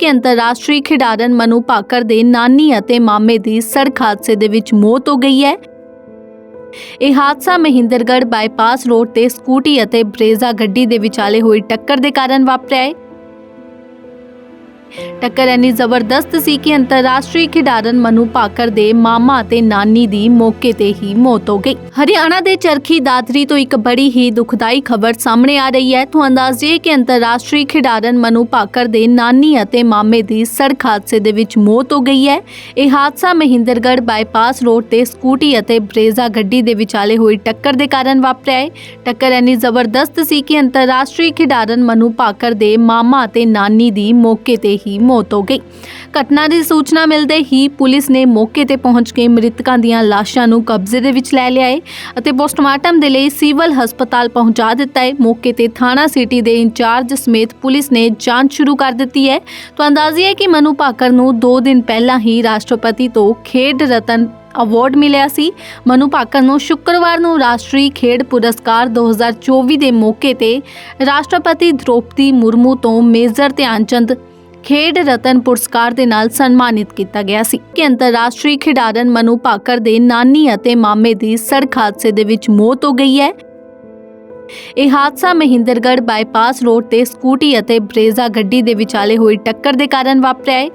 ਕਿ ਅੰਤਰਰਾਸ਼ਟਰੀ ਖਿਡਾਰਨ ਮਨੂ ਭਾਕਰ ਦੇ ਨਾਨੀ ਅਤੇ ਮਾਮੇ ਦੀ ਸੜਕ ਹਾਦਸੇ ਦੇ ਵਿੱਚ ਮੌਤ ਹੋ ਗਈ ਹੈ। ਇਹ ਹਾਦਸਾ ਮਹਿੰਦਰਗੜ੍ਹ ਬਾਈਪਾਸ ਰੋਡ ਤੇ ਸਕੂਟੀ ਅਤੇ ਬਰੇਜ਼ਾ ਗੱਡੀ ਦੇ ਵਿਚਾਲੇ ਹੋਈ ਟੱਕਰ ਦੇ ਕਾਰਨ ਵਾਪਰਿਆ ਹੈ। ਟੱਕਰ ਇੰਨੀ ਜ਼ਬਰਦਸਤ ਸੀ ਕਿ ਅੰਤਰਰਾਸ਼ਟਰੀ ਖਿਡਾਰਨ ਮਨੂ ਭਾਕਰ ਦੇ ਮਾਮਾ ਅਤੇ ਨਾਨੀ ਦੀ ਮੌਕੇ ਤੇ ਹੀ ਮੌਤ ਹੋ ਗਈ। ਹਰਿਆਣਾ ਦੇ ਚਰਖੀ ਦਾਦਰੀ ਤੋਂ ਇੱਕ ਬੜੀ ਹੀ ਦੁਖਦਾਈ ਖਬਰ ਸਾਹਮਣੇ ਆ ਰਹੀ ਹੈ। ਤੋਂ ਅੰਦਾਜ਼ੇ ਕਿ ਅੰਤਰਰਾਸ਼ਟਰੀ ਖਿਡਾਰਨ ਮਨੂ ਭਾਕਰ ਦੇ ਨਾਨੀ ਅਤੇ ਮਾਮੇ ਦੀ ਸੜਕ ਹਾਦਸੇ ਦੇ ਵਿੱਚ ਮੌਤ ਹੋ ਗਈ ਹੈ। ਇਹ ਹਾਦਸਾ ਮਹਿੰਦਰਗੜ੍ਹ ਬਾਈਪਾਸ ਰੋਡ ਤੇ ਸਕੂਟੀ ਅਤੇ ਬਰੇਜ਼ਾ ਗੱਡੀ ਦੇ ਵਿਚਾਲੇ ਹੋਈ ਟੱਕਰ ਦੇ ਕਾਰਨ ਵਾਪਰਿਆ ਹੈ। ਟੱਕਰ ਇੰਨੀ ਜ਼ਬਰਦਸਤ ਸੀ ਕਿ ਅੰਤਰਰਾਸ਼ਟਰੀ ਖਿਡਾਰਨ ਮਨੂ ਭਾਕਰ ਦੇ ਮਾਮਾ ਅਤੇ ਨਾਨੀ ਦੀ ਮੌਕੇ ਤੇ ਹੀ ਮੌਤ ਹੋ ਗਈ। ਘਟਨਾ ਦੀ ਸੂਚਨਾ ਮਿਲਦੇ ਹੀ ਪੁਲਿਸ ਨੇ ਮੌਕੇ ਤੇ ਪਹੁੰਚ ਕੇ ਮ੍ਰਿਤਕਾਂ ਦੀਆਂ ਲਾਸ਼ਾਂ ਨੂੰ ਕਬਜ਼ੇ ਦੇ ਵਿੱਚ ਲੈ ਲਿਆ ਹੈ ਅਤੇ ਪੋਸਟਮਾਰਟਮ ਦੇ ਲਈ ਸਿਵਲ ਹਸਪਤਾਲ ਪਹੁੰਚਾ ਦਿੱਤਾ ਹੈ। ਮੌਕੇ ਤੇ ਥਾਣਾ ਸਿਟੀ ਦੇ ਇੰਚਾਰਜ ਸਮੇਤ ਪੁਲਿਸ ਨੇ ਜਾਂਚ ਸ਼ੁਰੂ ਕਰ ਦਿੱਤੀ ਹੈ। ਤਾਂ ਅੰਦਾਜ਼ੀ ਹੈ ਕਿ ਮਨੂ ਭਾਕਰ ਨੂੰ 2 ਦਿਨ ਪਹਿਲਾਂ ਹੀ ਰਾਸ਼ਟਰਪਤੀ ਤੋਂ ਖੇਡ ਰਤਨ ਅਵਾਰਡ ਮਿਲਿਆ ਸੀ। ਮਨੂ ਭਾਕਰ ਨੂੰ ਸ਼ੁੱਕਰਵਾਰ ਨੂੰ ਰਾਸ਼ਟਰੀ ਖੇਡ ਪੁਰਸਕਾਰ 2024 ਦੇ ਮੌਕੇ ਤੇ ਰਾਸ਼ਟਰਪਤੀ ਦ੍ਰੋਪਦੀ ਮੁਰਮੂ ਤੋਂ ਮੇਜਰ ਧਿਆਨਚੰਦ ਖੇਡ ਰਤਨ ਪੁਰਸਕਾਰ ਦੇ ਨਾਲ ਸਨਮਾਨਿਤ ਕੀਤਾ ਗਿਆ ਸੀ ਕਿ ਅੰਤਰਰਾਸ਼ਟਰੀ ਖਿਡਾਰਨ ਮਨੂ ਭਾਕਰ ਦੇ ਨਾਨੀ ਅਤੇ ਮਾਮੇ ਦੀ ਸੜਕ ਹਾਦਸੇ ਦੇ ਵਿੱਚ ਮੌਤ ਹੋ ਗਈ ਹੈ। ਇਹ ਹਾਦਸਾ ਮਹਿੰਦਰਗੜ੍ਹ ਬਾਈਪਾਸ ਰੋਡ ਤੇ ਸਕੂਟੀ ਅਤੇ ਬਰੇਜ਼ਾ ਗੱਡੀ ਦੇ ਵਿਚਾਲੇ ਹੋਈ ਟੱਕਰ ਦੇ ਕਾਰਨ ਵਾਪਰਿਆ ਹੈ।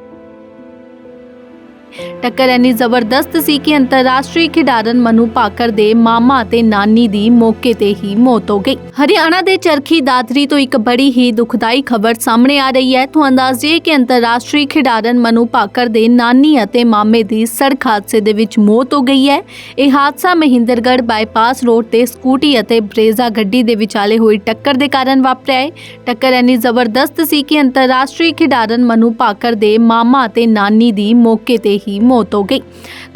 ਟੱਕਰ ਇੰਨੀ ਜ਼ਬਰਦਸਤ ਸੀ ਕਿ ਅੰਤਰਰਾਸ਼ਟਰੀ ਖਿਡਾਰਨ ਮਨੂ ਭਾਕਰ ਦੇ ਮਾਮਾ ਅਤੇ ਨਾਨੀ ਦੀ ਮੌਕੇ ਤੇ ਹੀ ਮੌਤ ਹੋ ਗਈ। ਹਰਿਆਣਾ ਦੇ ਚਰਖੀ ਦਾਦਰੀ ਤੋਂ ਇੱਕ ਬੜੀ ਹੀ ਦੁਖਦਾਈ ਖਬਰ ਸਾਹਮਣੇ ਆ ਰਹੀ ਹੈ। ਤੋਂ ਅੰਦਾਜ਼ੇ ਕਿ ਅੰਤਰਰਾਸ਼ਟਰੀ ਖਿਡਾਰਨ ਮਨੂ ਭਾਕਰ ਦੇ ਨਾਨੀ ਅਤੇ ਮਾਮੇ ਦੀ ਸੜਕ ਹਾਦਸੇ ਦੇ ਵਿੱਚ ਮੌਤ ਹੋ ਗਈ ਹੈ। ਇਹ ਹਾਦਸਾ ਮਹਿੰਦਰਗੜ੍ਹ ਬਾਈਪਾਸ ਰੋਡ ਤੇ ਸਕੂਟੀ ਅਤੇ ਬਰੇਜ਼ਾ ਗੱਡੀ ਦੇ ਵਿਚਾਲੇ ਹੋਈ ਟੱਕਰ ਦੇ ਕਾਰਨ ਵਾਪਰਿਆ ਹੈ। ਟੱਕਰ ਇੰਨੀ ਜ਼ਬਰਦਸਤ ਸੀ ਕਿ ਅੰਤਰਰਾਸ਼ਟਰੀ ਖਿਡਾਰਨ ਮਨੂ ਭਾਕਰ ਦੇ ਮਾਮਾ ਅਤੇ ਨਾਨੀ ਦੀ ਮੌਕੇ ਤੇ ਹੀ ਮੌਤ ਹੋ ਗਈ।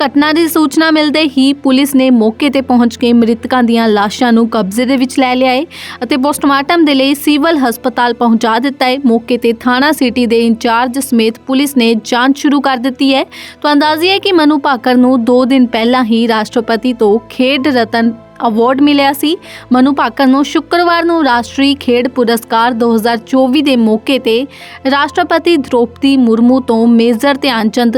ਘਟਨਾ ਦੀ ਸੂਚਨਾ ਮਿਲਦੇ ਹੀ ਪੁਲਿਸ ਨੇ ਮੌਕੇ ਤੇ ਪਹੁੰਚ ਕੇ ਮ੍ਰਿਤਕਾਂ ਦੀਆਂ ਲਾਸ਼ਾਂ ਨੂੰ ਕਬਜ਼ੇ ਦੇ ਵਿੱਚ ਲੈ ਲਿਆ ਹੈ ਅਤੇ ਪੋਸਟਮਾਰਟਮ ਦੇ ਲਈ ਸਿਵਲ ਹਸਪਤਾਲ ਪਹੁੰਚਾ ਦਿੱਤਾ ਹੈ। ਮੌਕੇ ਤੇ ਥਾਣਾ ਸਿਟੀ ਦੇ ਇੰਚਾਰਜ ਸਮੇਤ ਪੁਲਿਸ ਨੇ ਜਾਂਚ ਸ਼ੁਰੂ ਕਰ ਦਿੱਤੀ ਹੈ। ਤਾਂ ਅੰਦਾਜ਼ੀ ਹੈ ਕਿ ਮਨੂ ਭਾਕਰ ਨੂੰ 2 ਦਿਨ ਪਹਿਲਾਂ ਹੀ ਰਾਸ਼ਟਰਪਤੀ ਤੋਂ ਖੇਡ ਰਤਨ ਅਵਾਰਡ ਮਿਲਿਆ ਸੀ। ਮਨੂ ਭਾਕਰ ਨੂੰ ਸ਼ੁੱਕਰਵਾਰ ਨੂੰ ਰਾਸ਼ਟਰੀ ਖੇਡ ਪੁਰਸਕਾਰ 2024 ਦੇ ਮੌਕੇ ਤੇ ਰਾਸ਼ਟਰਪਤੀ ਦ੍ਰੋਪਦੀ ਮੁਰਮੂ ਤੋਂ ਮੇਜਰ ਧਿਆਨਚੰਦ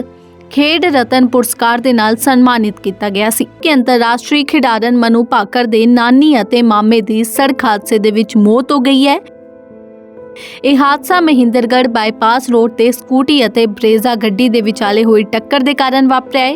ਖੇਡ ਰਤਨ ਪੁਰਸਕਾਰ ਦੇ ਨਾਲ ਸਨਮਾਨਿਤ ਕੀਤਾ ਗਿਆ ਸੀ। ਕਿ ਅੰਤਰਰਾਸ਼ਟਰੀ ਖਿਡਾਰਨ ਮਨੂ ਭਾਕਰ ਦੇ ਨਾਨੀ ਅਤੇ ਮਾਮੇ ਦੀ ਸੜਕ ਹਾਦਸੇ ਦੇ ਵਿੱਚ ਮੌਤ ਹੋ ਗਈ ਹੈ। ਇਹ ਹਾਦਸਾ ਮਹਿੰਦਰਗੜ੍ਹ ਬਾਈਪਾਸ ਰੋਡ ਤੇ ਸਕੂਟੀ ਅਤੇ ਬਰੇਜ਼ਾ ਗੱਡੀ ਦੇ ਵਿਚਾਲੇ ਹੋਈ ਟੱਕਰ ਦੇ ਕਾਰਨ ਵਾਪਰਿਆ ਹੈ।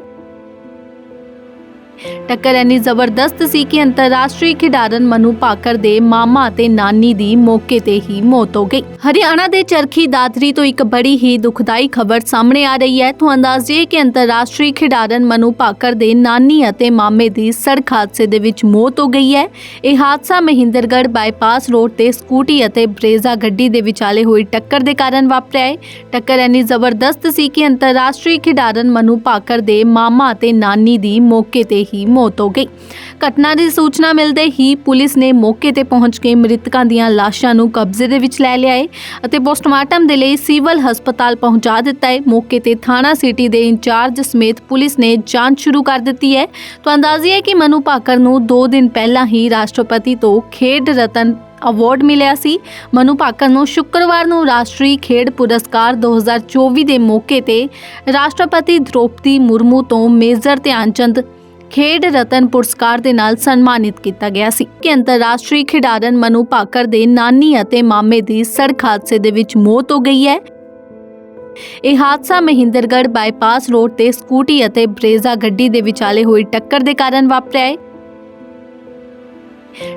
ਟੱਕਰ ਇੰਨੀ ਜ਼ਬਰਦਸਤ ਸੀ ਕਿ ਅੰਤਰਰਾਸ਼ਟਰੀ ਖਿਡਾਰਨ ਮਨੂ ਭਾਕਰ ਦੇ ਮਾਮਾ ਅਤੇ ਨਾਨੀ ਦੀ ਮੌਕੇ ਤੇ ਹੀ ਮੌਤ ਹੋ ਗਈ। ਹਰਿਆਣਾ ਦੇ ਚਰਖੀ ਦਾਦਰੀ ਤੋਂ ਇੱਕ ਬੜੀ ਹੀ ਦੁਖਦਾਈ ਖਬਰ ਸਾਹਮਣੇ ਆ ਰਹੀ ਹੈ। ਤੋਂ ਅੰਦਾਜ਼ੇ ਕਿ ਅੰਤਰਰਾਸ਼ਟਰੀ ਖਿਡਾਰਨ ਮਨੂ ਪਾਕਰ ਦੇ ਨਾਨੀ ਅਤੇ ਮਾਮੇ ਦੀ ਸੜਕ ਹਾਦਸੇ ਦੇ ਵਿੱਚ ਮੌਤ ਹੋ ਗਈ ਹੈ। ਇਹ ਹਾਦਸਾ ਮਹਿੰਦਰਗੜ੍ਹ ਬਾਈਪਾਸ ਰੋਡ ਤੇ ਸਕੂਟੀ ਅਤੇ ਬਰੇਜ਼ਾ ਗੱਡੀ ਦੇ ਵਿਚਾਲੇ ਹੋਈ ਟੱਕਰ ਦੇ ਕਾਰਨ ਵਾਪਰਿਆ ਹੈ। ਟੱਕਰ ਇੰਨੀ ਜ਼ਬਰਦਸਤ ਸੀ ਕਿ ਅੰਤਰਰਾਸ਼ਟਰੀ ਖਿਡਾਰਨ ਮਨੂ ਪਾਕਰ ਦੇ ਮਾਮਾ ਅਤੇ ਨਾਨੀ ਦੀ ਮੌਕੇ ਤੇ ਹੀ ਮੌਤ ਹੋ ਗਈ। ਘਟਨਾ ਦੀ ਸੂਚਨਾ ਮਿਲਦੇ ਹੀ ਪੁਲਿਸ ਨੇ ਮੌਕੇ ਤੇ ਪਹੁੰਚ ਕੇ ਮ੍ਰਿਤਕਾਂ ਦੀਆਂ ਲਾਸ਼ਾਂ ਨੂੰ ਕਬਜ਼ੇ ਦੇ ਵਿੱਚ ਲੈ ਲਿਆ ਹੈ ਅਤੇ ਪੋਸਟਮਾਰਟਮ ਦੇ ਲਈ ਸਿਵਲ ਹਸਪਤਾਲ ਪਹੁੰਚਾ ਦਿੱਤਾ ਹੈ। ਮੌਕੇ ਤੇ ਥਾਣਾ ਸਿਟੀ ਦੇ ਇੰਚਾਰਜ ਸਮੇਤ ਪੁਲਿਸ ਨੇ ਜਾਂਚ ਸ਼ੁਰੂ ਕਰ ਦਿੱਤੀ ਹੈ। ਤਾਂ ਅੰਦਾਜ਼ੀ ਹੈ ਕਿ ਮਨੂ ਭਾਕਰ ਨੂੰ 2 ਦਿਨ ਪਹਿਲਾਂ ਹੀ ਰਾਸ਼ਟਰਪਤੀ ਤੋਂ ਖੇਡ ਰਤਨ ਅਵਾਰਡ ਮਿਲਿਆ ਸੀ। ਮਨੂ ਭਾਕਰ ਨੂੰ ਸ਼ੁੱਕਰਵਾਰ ਨੂੰ ਰਾਸ਼ਟਰੀ ਖੇਡ ਪੁਰਸਕਾਰ 2024 ਦੇ ਮੌਕੇ ਤੇ ਰਾਸ਼ਟਰਪਤੀ ਦ੍ਰੋਪਦੀ ਮੁਰਮੂ ਤੋਂ ਮੇਜਰ ਧਿਆਨਚੰਦ ਖੇਡ ਰਤਨ ਪੁਰਸਕਾਰ ਦੇ ਨਾਲ ਸਨਮਾਨਿਤ ਕੀਤਾ ਗਿਆ ਸੀ। ਕਿ ਅੰਤਰਰਾਸ਼ਟਰੀ ਖਿਡਾਰਨ ਮਨੂ ਭਾਕਰ ਦੇ ਨਾਨੀ ਅਤੇ ਮਾਮੇ ਦੀ ਸੜਕ ਹਾਦਸੇ ਦੇ ਵਿੱਚ ਮੌਤ ਹੋ ਗਈ ਹੈ। ਇਹ ਹਾਦਸਾ ਮਹਿੰਦਰਗੜ੍ਹ ਬਾਈਪਾਸ ਰੋਡ ਤੇ ਸਕੂਟੀ ਅਤੇ ਬਰੇਜ਼ਾ ਗੱਡੀ ਦੇ ਵਿਚਾਲੇ ਹੋਈ ਟੱਕਰ ਦੇ ਕਾਰਨ ਵਾਪਰਿਆ ਹੈ।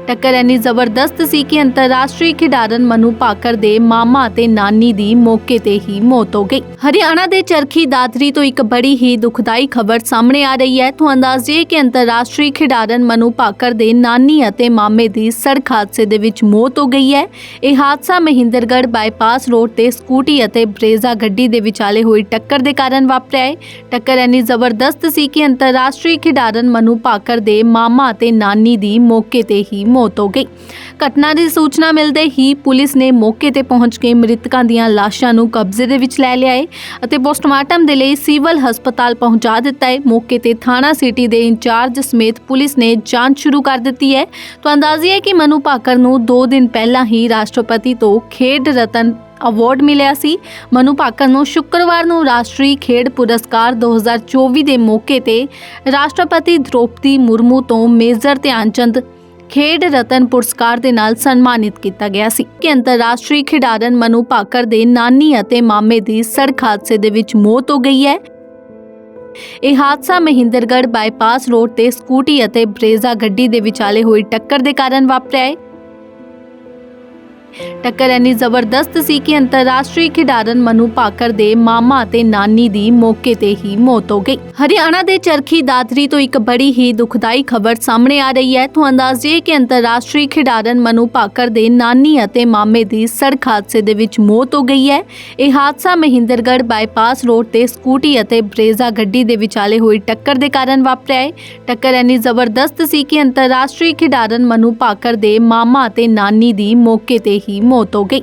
ਟੱਕਰ ਇੰਨੀ ਜ਼ਬਰਦਸਤ ਸੀ ਕਿ ਅੰਤਰਰਾਸ਼ਟਰੀ ਖਿਡਾਰਨ ਮਨੂ ਭਾਕਰ ਦੇ ਮਾਮਾ ਅਤੇ ਨਾਨੀ ਦੀ ਮੌਕੇ ਤੇ ਹੀ ਮੌਤ ਹੋ ਗਈ। ਹਰਿਆਣਾ ਦੇ ਚਰਖੀ ਦਾਦਰੀ ਤੋਂ ਇੱਕ ਬੜੀ ਹੀ ਦੁਖਦਾਈ ਖਬਰ ਸਾਹਮਣੇ ਆ ਰਹੀ ਹੈ। ਤੋਂ ਅੰਦਾਜ਼ੇ ਕਿ ਅੰਤਰਰਾਸ਼ਟਰੀ ਖਿਡਾਰਨ ਮਨੂ ਭਾਕਰ ਦੇ ਨਾਨੀ ਅਤੇ ਮਾਮੇ ਦੀ ਸੜਕ ਹਾਦਸੇ ਦੇ ਵਿੱਚ ਮੌਤ ਹੋ ਗਈ ਹੈ। ਇਹ ਹਾਦਸਾ ਮਹਿੰਦਰਗੜ੍ਹ ਬਾਈਪਾਸ ਰੋਡ ਤੇ ਸਕੂਟੀ ਅਤੇ ਬਰੇਜ਼ਾ ਗੱਡੀ ਦੇ ਵਿਚਾਲੇ ਹੋਈ ਟੱਕਰ ਦੇ ਕਾਰਨ ਵਾਪਰਿਆ ਹੈ। ਟੱਕਰ ਇੰਨੀ ਜ਼ਬਰਦਸਤ ਸੀ ਕਿ ਅੰਤਰਰਾਸ਼ਟਰੀ ਖਿਡਾਰਨ ਮਨੂ ਭਾਕਰ ਦੇ ਮਾਮਾ ਅਤੇ ਨਾਨੀ ਦੀ ਮੌਕੇ ਤੇ ਹੀ ਮੌਤ ਹੋ ਗਈ। ਘਟਨਾ ਦੀ ਸੂਚਨਾ ਮਿਲਦੇ ਹੀ ਪੁਲਿਸ ਨੇ ਮੌਕੇ ਤੇ ਪਹੁੰਚ ਕੇ ਮ੍ਰਿਤਕਾਂ ਦੀਆਂ ਲਾਸ਼ਾਂ ਨੂੰ ਕਬਜ਼ੇ ਦੇ ਵਿੱਚ ਲੈ ਲਿਆ ਹੈ ਅਤੇ ਪੋਸਟਮਾਰਟਮ ਦੇ ਲਈ ਸਿਵਲ ਹਸਪਤਾਲ ਪਹੁੰਚਾ ਦਿੱਤਾ ਹੈ ਮੌਕੇ ਤੇ ਥਾਣਾ ਸਿਟੀ ਦੇ ਇੰਚਾਰਜ ਸਮੇਤ ਪੁਲਿਸ ਨੇ ਜਾਂਚ ਸ਼ੁਰੂ ਕਰ ਦਿੱਤੀ ਹੈ ਤਾਂ ਅੰਦਾਜ਼ੀ ਹੈ ਕਿ ਮਨੂ ਭਾਕਰ ਨੂੰ 2 ਦਿਨ ਪਹਿਲਾਂ ਹੀ ਰਾਸ਼ਟਰਪਤੀ ਤੋਂ ਖੇਡ ਰਤਨ ਅਵਾਰਡ ਮਿਲਿਆ ਸੀ। ਮਨੂ ਭਾਕਰ ਨੂੰ ਸ਼ੁੱਕਰਵਾਰ ਨੂੰ ਰਾਸ਼ਟਰੀ ਖੇਡ ਪੁਰਸਕਾਰ 2024 ਦੇ ਮੌਕੇ ਤੇ ਰਾਸ਼ਟਰਪਤੀ ਦ੍ਰੋਪਦੀ ਮੁਰਮੂ ਤੋਂ ਮੇਜਰ ਧਿਆਨਚੰਦ ਖੇਡ ਰਤਨ ਪੁਰਸਕਾਰ ਦੇ ਨਾਲ ਸਨਮਾਨਿਤ ਕੀਤਾ ਗਿਆ ਸੀ। ਕਿ ਅੰਤਰਰਾਸ਼ਟਰੀ ਖਿਡਾਰਨ ਮਨੂ ਭਾਕਰ ਦੇ ਨਾਨੀ ਅਤੇ ਮਾਮੇ ਦੀ ਸੜਕ ਹਾਦਸੇ ਦੇ ਵਿੱਚ ਮੌਤ ਹੋ ਗਈ ਹੈ। ਇਹ ਹਾਦਸਾ ਮਹਿੰਦਰਗੜ੍ਹ ਬਾਈਪਾਸ ਰੋਡ ਤੇ ਸਕੂਟੀ ਅਤੇ ਬਰੇਜ਼ਾ ਗੱਡੀ ਦੇ ਵਿਚਾਲੇ ਹੋਈ ਟੱਕਰ ਦੇ ਕਾਰਨ ਵਾਪਰਿਆ ਹੈ। ਟੱਕਰ ਇੰਨੀ ਜ਼ਬਰਦਸਤ ਸੀ ਕਿ ਅੰਤਰਰਾਸ਼ਟਰੀ ਖਿਡਾਰਨ ਮਨੂ ਭਾਕਰ ਦੇ ਮਾਮਾ ਅਤੇ ਨਾਨੀ ਦੀ ਮੌਕੇ ਤੇ ਹੀ ਮੌਤ ਹੋ ਗਈ। ਹਰਿਆਣਾ ਦੇ ਚਰਖੀ ਦਾਦਰੀ ਤੋਂ ਇੱਕ ਬੜੀ ਹੀ ਦੁਖਦਾਈ ਖਬਰ ਸਾਹਮਣੇ ਆ ਰਹੀ ਹੈ। ਤੁਹਾਨੂੰ ਅੰਦਾਜ਼ੇ ਕਿ ਅੰਤਰਰਾਸ਼ਟਰੀ ਖਿਡਾਰਨ ਮਨੂ ਭਾਕਰ ਦੇ ਨਾਨੀ ਅਤੇ ਮਾਮੇ ਦੀ ਸੜਕ ਹਾਦਸੇ ਦੇ ਵਿੱਚ ਮੌਤ ਹੋ ਗਈ ਹੈ। ਇਹ ਹਾਦਸਾ ਮਹਿੰਦਰਗੜ੍ਹ ਬਾਈਪਾਸ ਰੋਡ ਤੇ ਸਕੂਟੀ ਅਤੇ ਬਰੇਜ਼ਾ ਗੱਡੀ ਦੇ ਵਿਚਾਲੇ ਹੋਈ ਟੱਕਰ ਦੇ ਕਾਰਨ ਵਾਪਰਿਆ ਹੈ। ਟੱਕਰ ਇੰਨੀ ਜ਼ਬਰਦਸਤ ਸੀ ਕਿ ਅੰਤਰਰਾਸ਼ਟਰੀ ਖਿਡਾਰਨ ਮਨੂ ਭਾਕਰ ਦੇ ਮਾਮਾ ਅਤੇ ਨਾਨੀ ਦੀ ਮੌਕੇ ਤੇ ਹੀ ਮੌਤ ਹੋ ਗਈ।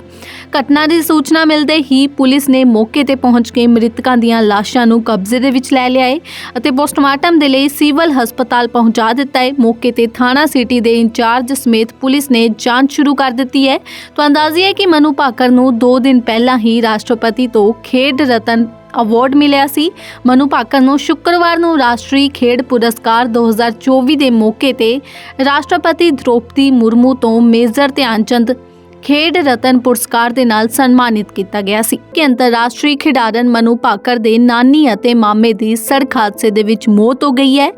ਘਟਨਾ ਦੀ ਸੂਚਨਾ ਮਿਲਦੇ ਹੀ ਪੁਲਿਸ ਨੇ ਮੌਕੇ ਤੇ ਪਹੁੰਚ ਕੇ ਮ੍ਰਿਤਕਾਂ ਦੀਆਂ ਲਾਸ਼ਾਂ ਨੂੰ ਕਬਜ਼ੇ ਦੇ ਵਿੱਚ ਲੈ ਲਿਆ ਹੈ ਅਤੇ ਪੋਸਟਮਾਰਟਮ ਦੇ ਲਈ ਸਿਵਲ ਹਸਪਤਾਲ ਪਹੁੰਚਾ ਦਿੱਤਾ ਹੈ। ਮੌਕੇ ਤੇ ਥਾਣਾ ਸਿਟੀ ਦੇ ਇੰਚਾਰਜ ਸਮੇਤ ਪੁਲਿਸ ਨੇ ਜਾਂਚ ਸ਼ੁਰੂ ਕਰ ਦਿੱਤੀ ਹੈ। ਤਾਂ ਅੰਦਾਜ਼ੀ ਹੈ ਕਿ ਮਨੂ ਭਾਕਰ ਨੂੰ 2 ਦਿਨ ਪਹਿਲਾਂ ਹੀ ਰਾਸ਼ਟਰਪਤੀ ਤੋਂ ਖੇਡ ਰਤਨ ਅਵਾਰਡ ਮਿਲਿਆ ਸੀ। ਮਨੂ ਭਾਕਰ ਨੂੰ ਸ਼ੁੱਕਰਵਾਰ ਨੂੰ ਰਾਸ਼ਟਰੀ ਖੇਡ ਪੁਰਸਕਾਰ 2024 ਦੇ ਮੌਕੇ ਤੇ ਰਾਸ਼ਟਰਪਤੀ ਦ੍ਰੋਪਦੀ ਮੁਰਮੂ ਤੋਂ ਮੇਜਰ ਧਿਆਨਚੰਦ ਖੇਡ ਰਤਨ ਪੁਰਸਕਾਰ ਦੇ ਨਾਲ ਸਨਮਾਨਿਤ ਕੀਤਾ ਗਿਆ ਸੀ। ਕਿ ਅੰਤਰਰਾਸ਼ਟਰੀ ਖਿਡਾਰਨ ਮਨੂ ਭਾਕਰ ਦੇ ਨਾਨੀ ਅਤੇ ਮਾਮੇ ਦੀ ਸੜਕ ਹਾਦਸੇ ਦੇ ਵਿੱਚ ਮੌਤ ਹੋ ਗਈ ਹੈ।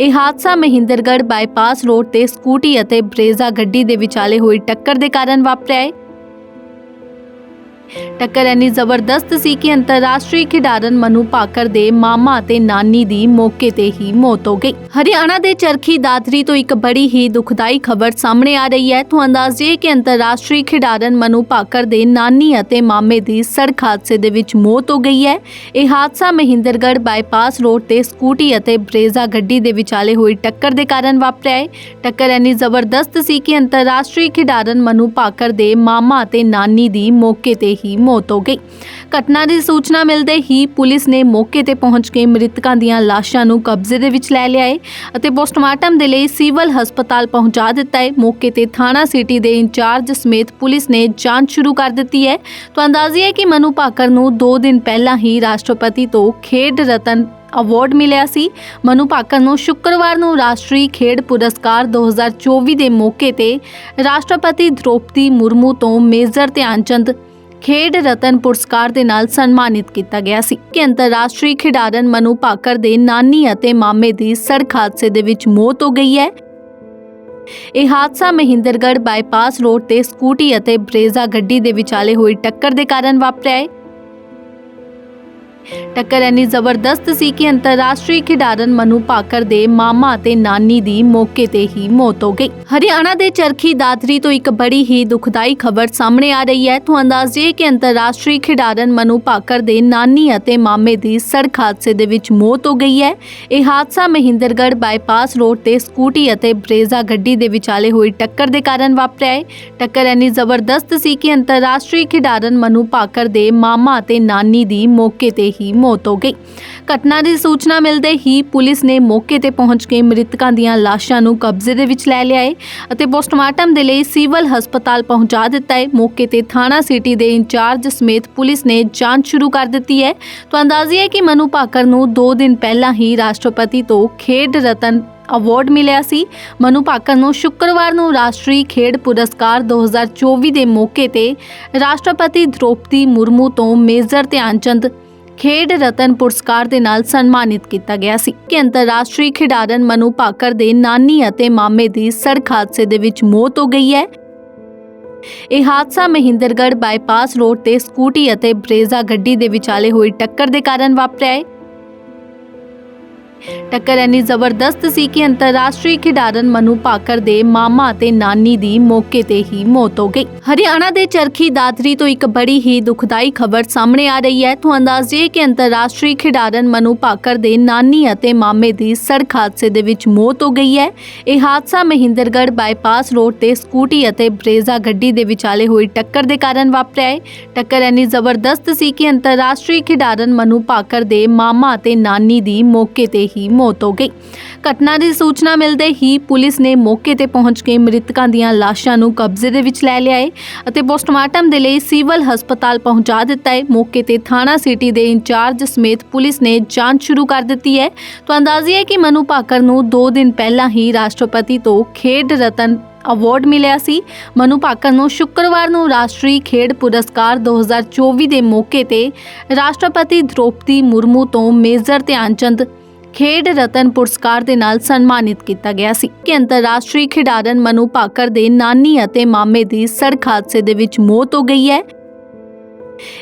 ਇਹ ਹਾਦਸਾ ਮਹਿੰਦਰਗੜ੍ਹ ਬਾਈਪਾਸ ਰੋਡ ਤੇ ਸਕੂਟੀ ਅਤੇ ਬਰੇਜ਼ਾ ਗੱਡੀ ਦੇ ਵਿਚਾਲੇ ਹੋਈ ਟੱਕਰ ਦੇ ਕਾਰਨ ਵਾਪਰਿਆ ਹੈ। ਟੱਕਰ ਇੰਨੀ ਜ਼ਬਰਦਸਤ ਸੀ ਕਿ ਅੰਤਰਰਾਸ਼ਟਰੀ ਖਿਡਾਰਨ ਮਨੂ ਭਾਕਰ ਦੇ ਮਾਮਾ ਅਤੇ ਨਾਨੀ ਦੀ ਮੌਕੇ ਤੇ ਹੀ ਮੌਤ ਹੋ ਗਈ। ਹਰਿਆਣਾ ਦੇ ਚਰਖੀ ਦਾਦਰੀ ਤੋਂ ਇੱਕ ਬੜੀ ਹੀ ਦੁਖਦਾਈ ਖਬਰ ਸਾਹਮਣੇ ਆ ਰਹੀ ਹੈ। ਤੁਹਾਨੂੰ ਅੰਦਾਜ਼ੇ ਕਿ ਅੰਤਰਰਾਸ਼ਟਰੀ ਖਿਡਾਰਨ ਮਨੂ ਭਾਕਰ ਦੇ ਨਾਨੀ ਅਤੇ ਮਾਮੇ ਦੀ ਸੜਕ ਹਾਦਸੇ ਦੇ ਵਿੱਚ ਮੌਤ ਹੋ ਗਈ ਹੈ। ਇਹ ਹਾਦਸਾ ਮਹਿੰਦਰਗੜ੍ਹ ਬਾਈਪਾਸ ਰੋਡ ਤੇ ਸਕੂਟੀ ਅਤੇ ਬਰੇਜ਼ਾ ਗੱਡੀ ਦੇ ਵਿਚਾਲੇ ਹੋਈ ਟੱਕਰ ਦੇ ਕਾਰਨ ਵਾਪਰਿਆ ਹੈ। ਟੱਕਰ ਇੰਨੀ ਜ਼ਬਰਦਸਤ ਸੀ ਕਿ ਅੰਤਰਰਾਸ਼ਟਰੀ ਖਿਡਾਰਨ ਮਨੂ ਭਾਕਰ ਦੇ ਮਾਮਾ ਅਤੇ ਨਾਨੀ ਦੀ ਮੌਕੇ ਤੇ ਹੀ ਮੌਤ ਹੋ ਗਈ। ਘਟਨਾ ਦੀ ਸੂਚਨਾ ਮਿਲਦੇ ਹੀ ਪੁਲਿਸ ਨੇ ਮੌਕੇ ਤੇ ਪਹੁੰਚ ਕੇ ਮ੍ਰਿਤਕਾਂ ਦੀਆਂ ਲਾਸ਼ਾਂ ਨੂੰ ਕਬਜ਼ੇ ਦੇ ਵਿੱਚ ਲੈ ਲਿਆ ਹੈ ਅਤੇ ਪੋਸਟਮਾਰਟਮ ਦੇ ਲਈ ਸਿਵਲ ਹਸਪਤਾਲ ਪਹੁੰਚਾ ਦਿੱਤਾ ਹੈ। ਮੌਕੇ ਤੇ ਥਾਣਾ ਸਿਟੀ ਦੇ ਇੰਚਾਰਜ ਸਮੇਤ ਪੁਲਿਸ ਨੇ ਜਾਂਚ ਸ਼ੁਰੂ ਕਰ ਦਿੱਤੀ ਹੈ। ਤਾਂ ਅੰਦਾਜ਼ੀ ਹੈ ਕਿ ਮਨੂ ਭਾਕਰ ਨੂੰ 2 ਦਿਨ ਪਹਿਲਾਂ ਹੀ ਰਾਸ਼ਟਰਪਤੀ ਤੋਂ ਖੇਡ ਰਤਨ ਅਵਾਰਡ ਮਿਲਿਆ ਸੀ। ਮਨੂ ਭਾਕਰ ਨੂੰ ਸ਼ੁੱਕਰਵਾਰ ਨੂੰ ਰਾਸ਼ਟਰੀ ਖੇਡ ਪੁਰਸਕਾਰ 2024 ਦੇ ਮੌਕੇ ਤੇ ਰਾਸ਼ਟਰਪਤੀ ਦ੍ਰੋਪਦੀ ਮੁਰਮੂ ਤੋਂ ਮੇਜਰ ਧਿਆਨਚੰਦ ਖੇਡ ਰਤਨ ਪੁਰਸਕਾਰ ਦੇ ਨਾਲ ਸਨਮਾਨਿਤ ਕੀਤਾ ਗਿਆ ਸੀ ਕਿ ਅੰਤਰਰਾਸ਼ਟਰੀ ਖਿਡਾਰਨ ਮਨੂ ਭਾਕਰ ਦੇ ਨਾਨੀ ਅਤੇ ਮਾਮੇ ਦੀ ਸੜਕ ਹਾਦਸੇ ਦੇ ਵਿੱਚ ਮੌਤ ਹੋ ਗਈ ਹੈ। ਇਹ ਹਾਦਸਾ ਮਹਿੰਦਰਗੜ੍ਹ ਬਾਈਪਾਸ ਰੋਡ ਤੇ ਸਕੂਟੀ ਅਤੇ ਬਰੇਜ਼ਾ ਗੱਡੀ ਦੇ ਵਿਚਾਲੇ ਹੋਈ ਟੱਕਰ ਦੇ ਕਾਰਨ ਵਾਪਰਿਆ ਹੈ। ਟੱਕਰ ਇੰਨੀ ਜ਼ਬਰਦਸਤ ਸੀ ਕਿ ਅੰਤਰਰਾਸ਼ਟਰੀ ਖਿਡਾਰਨ ਮਨੂ ਭਾਕਰ ਦੇ ਮਾਮਾ ਅਤੇ ਨਾਨੀ ਦੀ ਮੌਕੇ ਤੇ ਹੀ ਮੌਤ ਹੋ ਗਈ। ਹਰਿਆਣਾ ਦੇ ਚਰਖੀ ਦਾਦਰੀ ਤੋਂ ਇੱਕ ਬੜੀ ਹੀ ਦੁਖਦਾਈ ਖਬਰ ਸਾਹਮਣੇ ਆ ਰਹੀ ਹੈ। ਤੁਹਾਨੂੰ ਅੰਦਾਜ਼ੇ ਕਿ ਅੰਤਰਰਾਸ਼ਟਰੀ ਖਿਡਾਰਨ ਮਨੂ ਭਾਕਰ ਦੇ ਨਾਨੀ ਅਤੇ ਮਾਮੇ ਦੀ ਸੜਕ ਹਾਦਸੇ ਦੇ ਵਿੱਚ ਮੌਤ ਹੋ ਗਈ ਹੈ। ਇਹ ਹਾਦਸਾ ਮਹਿੰਦਰਗੜ੍ਹ ਬਾਈਪਾਸ ਰੋਡ ਤੇ ਸਕੂਟੀ ਅਤੇ ਬਰੇਜ਼ਾ ਗੱਡੀ ਦੇ ਵਿਚਾਲੇ ਹੋਈ ਟੱਕਰ ਦੇ ਕਾਰਨ ਵਾਪਰਿਆ ਹੈ। ਟੱਕਰ ਇੰਨੀ ਜ਼ਬਰਦਸਤ ਸੀ ਕਿ ਅੰਤਰਰਾਸ਼ਟਰੀ ਖਿਡਾਰਨ ਮਨੂ ਭਾਕਰ ਦੇ ਮਾਮਾ ਅਤੇ ਨਾਨੀ ਦੀ ਮੌਕੇ ਤੇ ਹੀ ਮੌਤ ਹੋ ਗਈ। ਘਟਨਾ ਦੀ ਸੂਚਨਾ ਮਿਲਦੇ ਹੀ ਪੁਲਿਸ ਨੇ ਮੌਕੇ ਤੇ ਪਹੁੰਚ ਕੇ ਮ੍ਰਿਤਕਾਂ ਦੀਆਂ ਲਾਸ਼ਾਂ ਨੂੰ ਕਬਜ਼ੇ ਦੇ ਵਿੱਚ ਲੈ ਲਿਆ ਹੈ ਅਤੇ ਪੋਸਟਮਾਰਟਮ ਦੇ ਲਈ ਸਿਵਲ ਹਸਪਤਾਲ ਪਹੁੰਚਾ ਦਿੱਤਾ ਹੈ। ਮੌਕੇ ਤੇ ਥਾਣਾ ਸਿਟੀ ਦੇ ਇੰਚਾਰਜ ਸਮੇਤ ਪੁਲਿਸ ਨੇ ਜਾਂਚ ਸ਼ੁਰੂ ਕਰ ਦਿੱਤੀ ਹੈ। ਤਾਂ ਅੰਦਾਜ਼ੀ ਹੈ ਕਿ ਮਨੂ ਭਾਕਰ ਨੂੰ 2 ਦਿਨ ਪਹਿਲਾਂ ਹੀ ਰਾਸ਼ਟਰਪਤੀ ਤੋਂ ਖੇਡ ਰਤਨ ਅਵਾਰਡ ਮਿਲਿਆ ਸੀ। ਮਨੂ ਭਾਕਰ ਨੂੰ ਸ਼ੁੱਕਰਵਾਰ ਨੂੰ ਰਾਸ਼ਟਰੀ ਖੇਡ ਪੁਰਸਕਾਰ 2024 ਦੇ ਮੌਕੇ ਤੇ ਰਾਸ਼ਟਰਪਤੀ ਦ੍ਰੋਪਦੀ ਮੁਰਮੂ ਤੋਂ ਮੇਜਰ ਧਿਆਨਚੰਦ ਖੇਡ ਰਤਨ ਪੁਰਸਕਾਰ ਦੇ ਨਾਲ ਸਨਮਾਨਿਤ ਕੀਤਾ ਗਿਆ ਸੀ। ਕਿ ਅੰਤਰਰਾਸ਼ਟਰੀ ਖਿਡਾਰਨ ਮਨੂ ਭਾਕਰ ਦੇ ਨਾਨੀ ਅਤੇ ਮਾਮੇ ਦੀ ਸੜਕ ਹਾਦਸੇ ਦੇ ਵਿੱਚ ਮੌਤ ਹੋ ਗਈ ਹੈ। ਇਹ ਹਾਦਸਾ ਮਹਿੰਦਰਗੜ੍ਹ ਬਾਈਪਾਸ ਰੋਡ ਤੇ ਸਕੂਟੀ ਅਤੇ ਬਰੇਜ਼ਾ ਗੱਡੀ ਦੇ ਵਿਚਾਲੇ ਹੋਈ ਟੱਕਰ ਦੇ ਕਾਰਨ ਵਾਪਰਿਆ ਹੈ। ਟੱਕਰ ਇੰਨੀ ਜ਼ਬਰਦਸਤ ਸੀ ਕਿ ਅੰਤਰਰਾਸ਼ਟਰੀ ਖਿਡਾਰਨ ਮਨੂ ਭਾਕਰ ਦੇ ਮਾਮਾ ਅਤੇ ਨਾਨੀ ਦੀ ਮੌਕੇ ਤੇ ਹੀ ਮੌਤ ਹੋ ਗਈ। ਹਰਿਆਣਾ ਦੇ ਚਰਖੀ ਦਾਦਰੀ ਤੋਂ ਇੱਕ ਬੜੀ ਹੀ ਦੁਖਦਾਈ ਖਬਰ ਸਾਹਮਣੇ ਆ ਰਹੀ ਹੈ। ਤੁਹਾਨੂੰ ਅੰਦਾਜ਼ੇ ਕਿ ਅੰਤਰਰਾਸ਼ਟਰੀ ਖਿਡਾਰਨ ਮਨੂ ਪਾਕਰ ਦੇ ਨਾਨੀ ਅਤੇ ਮਾਮੇ ਦੀ ਸੜਕ ਹਾਦਸੇ ਦੇ ਵਿੱਚ ਮੌਤ ਹੋ ਗਈ ਹੈ। ਇਹ ਹਾਦਸਾ ਮਹਿੰਦਰਗੜ੍ਹ ਬਾਈਪਾਸ ਰੋਡ ਤੇ ਸਕੂਟੀ ਅਤੇ ਬਰੇਜ਼ਾ ਗੱਡੀ ਦੇ ਵਿਚਾਲੇ ਹੋਈ ਟੱਕਰ ਦੇ ਕਾਰਨ ਵਾਪਰਿਆ ਹੈ। ਟੱਕਰ ਇੰਨੀ ਜ਼ਬਰਦਸਤ ਸੀ ਕਿ ਅੰਤਰਰਾਸ਼ਟਰੀ ਖਿਡਾਰਨ ਮਨੂ ਪਾਕਰ ਦੇ ਮਾਮਾ ਅਤੇ ਨਾਨੀ ਦੀ ਮੌਕੇ ਤੇ ਹੀ ਮੌਤ ਹੋ ਗਈ। ਘਟਨਾ ਦੀ ਸੂਚਨਾ ਮਿਲਦੇ ਹੀ ਪੁਲਿਸ ਨੇ ਮੌਕੇ ਤੇ ਪਹੁੰਚ ਕੇ ਮ੍ਰਿਤਕਾਂ ਦੀਆਂ ਲਾਸ਼ਾਂ ਨੂੰ ਕਬਜ਼ੇ ਦੇ ਵਿੱਚ ਲੈ ਲਿਆ ਹੈ ਅਤੇ ਪੋਸਟਮਾਰਟਮ ਦੇ ਲਈ ਸਿਵਲ ਹਸਪਤਾਲ ਪਹੁੰਚਾ ਦਿੱਤਾ ਹੈ। ਮੌਕੇ ਤੇ ਥਾਣਾ ਸਿਟੀ ਦੇ ਇੰਚਾਰਜ ਸਮੇਤ ਪੁਲਿਸ ਨੇ ਜਾਂਚ ਸ਼ੁਰੂ ਕਰ ਦਿੱਤੀ ਹੈ। ਤਾਂ ਅੰਦਾਜ਼ੀ ਹੈ ਕਿ ਮਨੂ ਭਾਕਰ ਨੂੰ 2 ਦਿਨ ਪਹਿਲਾਂ ਹੀ ਰਾਸ਼ਟਰਪਤੀ ਤੋਂ ਖੇਡ ਰਤਨ ਅਵਾਰਡ ਮਿਲਿਆ ਸੀ। ਮਨੂ ਭਾਕਰ ਨੂੰ ਸ਼ੁੱਕਰਵਾਰ ਨੂੰ ਰਾਸ਼ਟਰੀ ਖੇਡ ਪੁਰਸਕਾਰ 2024 ਦੇ ਮੌਕੇ ਤੇ ਰਾਸ਼ਟਰਪਤੀ ਦ੍ਰੋਪਦੀ ਮੁਰਮੂ ਤੋਂ ਮੇਜਰ ਧਿਆਨਚੰਦ ਖੇਡ ਰਤਨ ਪੁਰਸਕਾਰ ਦੇ ਨਾਲ ਸਨਮਾਨਿਤ ਕੀਤਾ ਗਿਆ ਸੀ। ਕਿ ਅੰਤਰਰਾਸ਼ਟਰੀ ਖਿਡਾਰਨ ਮਨੂ ਭਾਕਰ ਦੇ ਨਾਨੀ ਅਤੇ ਮਾਮੇ ਦੀ ਸੜਕ ਹਾਦਸੇ ਦੇ ਵਿੱਚ ਮੌਤ ਹੋ ਗਈ ਹੈ।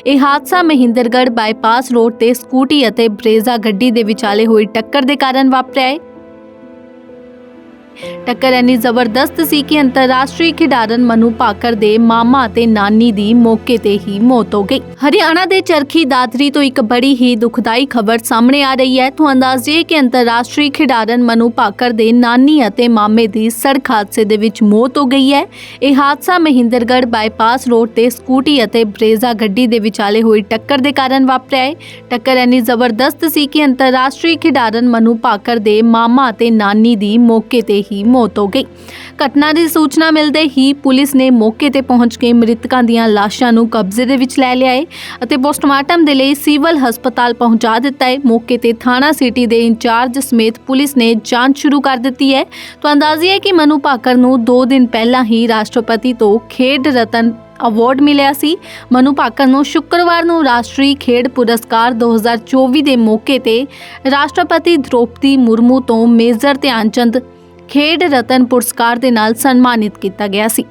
ਇਹ ਹਾਦਸਾ ਮਹਿੰਦਰਗੜ੍ਹ ਬਾਈਪਾਸ ਰੋਡ ਤੇ ਸਕੂਟੀ ਅਤੇ ਬਰੇਜ਼ਾ ਗੱਡੀ ਦੇ ਵਿਚਾਲੇ ਹੋਈ ਟੱਕਰ ਦੇ ਕਾਰਨ ਵਾਪਰਿਆ ਹੈ। ਟੱਕਰ ਇੰਨੀ ਜ਼ਬਰਦਸਤ ਸੀ ਕਿ ਅੰਤਰਰਾਸ਼ਟਰੀ ਖਿਡਾਰਨ ਮਨੂ ਭਾਕਰ ਦੇ ਮਾਮਾ ਅਤੇ ਨਾਨੀ ਦੀ ਮੌਕੇ ਤੇ ਹੀ ਮੌਤ ਹੋ ਗਈ। ਹਰਿਆਣਾ ਦੇ ਚਰਖੀ ਦਾਦਰੀ ਤੋਂ ਇੱਕ ਬੜੀ ਹੀ ਦੁਖਦਾਈ ਖਬਰ ਸਾਹਮਣੇ ਆ ਰਹੀ ਹੈ। ਤੋਂ ਅੰਦਾਜ਼ੇ ਕਿ ਅੰਤਰਰਾਸ਼ਟਰੀ ਖਿਡਾਰਨ ਮਨੂ ਭਾਕਰ ਦੇ ਨਾਨੀ ਅਤੇ ਮਾਮੇ ਦੀ ਸੜਕ ਹਾਦਸੇ ਦੇ ਵਿੱਚ ਮੌਤ ਹੋ ਗਈ ਹੈ। ਇਹ ਹਾਦਸਾ ਮਹਿੰਦਰਗੜ੍ਹ ਬਾਈਪਾਸ ਰੋਡ ਤੇ ਸਕੂਟੀ ਅਤੇ ਬਰੇਜ਼ਾ ਗੱਡੀ ਦੇ ਵਿਚਾਲੇ ਹੋਈ ਟੱਕਰ ਦੇ ਕਾਰਨ ਵਾਪਰਿਆ ਹੈ। ਟੱਕਰ ਇੰਨੀ ਜ਼ਬਰਦਸਤ ਸੀ ਕਿ ਅੰਤਰਰਾਸ਼ਟਰੀ ਖਿਡਾਰਨ ਮਨੂ ਭਾਕਰ ਦੇ ਮਾਮਾ ਅਤੇ ਨਾਨੀ ਦੀ ਮੌਕੇ ਤੇ ਤੇ ਹੀ ਮੌਤ ਹੋ ਗਈ। ਘਟਨਾ ਦੀ ਸੂਚਨਾ ਮਿਲਦੇ ਹੀ ਪੁਲਿਸ ਨੇ ਮੌਕੇ ਤੇ ਪਹੁੰਚ ਕੇ ਮ੍ਰਿਤਕਾਂ ਦੀਆਂ ਲਾਸ਼ਾਂ ਨੂੰ ਕਬਜ਼ੇ ਦੇ ਵਿੱਚ ਲੈ ਲਿਆ ਹੈ ਅਤੇ ਪੋਸਟਮਾਰਟਮ ਦੇ ਲਈ ਸਿਵਲ ਹਸਪਤਾਲ ਪਹੁੰਚਾ ਦਿੱਤਾ ਹੈ ਮੌਕੇ ਤੇ ਥਾਣਾ ਸਿਟੀ ਦੇ ਇੰਚਾਰਜ ਸਮੇਤ ਪੁਲਿਸ ਨੇ ਜਾਂਚ ਸ਼ੁਰੂ ਕਰ ਦਿੱਤੀ ਹੈ ਤਾਂ ਅੰਦਾਜ਼ੀ ਹੈ ਕਿ ਮਨੂ ਭਾਕਰ ਨੂੰ 2 ਦਿਨ ਪਹਿਲਾਂ ਹੀ ਰਾਸ਼ਟਰਪਤੀ ਤੋਂ ਖੇਡ ਰਤਨ ਅਵਾਰਡ ਮਿਲਿਆ ਸੀ। ਮਨੂ ਭਾਕਰ ਨੂੰ ਸ਼ੁੱਕਰਵਾਰ ਨੂੰ ਰਾਸ਼ਟਰੀ ਖੇਡ ਪੁਰਸਕਾਰ 2024 ਦੇ ਮੌਕੇ ਤੇ ਰਾਸ਼ਟਰਪਤੀ ਦ੍ਰੋਪਦੀ ਮੁਰਮੂ ਤੋਂ ਮੇਜਰ ਧਿਆਨਚੰਦ ਖੇਡ ਰਤਨ ਪੁਰਸਕਾਰ ਦੇ ਨਾਲ ਸਨਮਾਨਿਤ ਕੀਤਾ ਗਿਆ ਸੀ।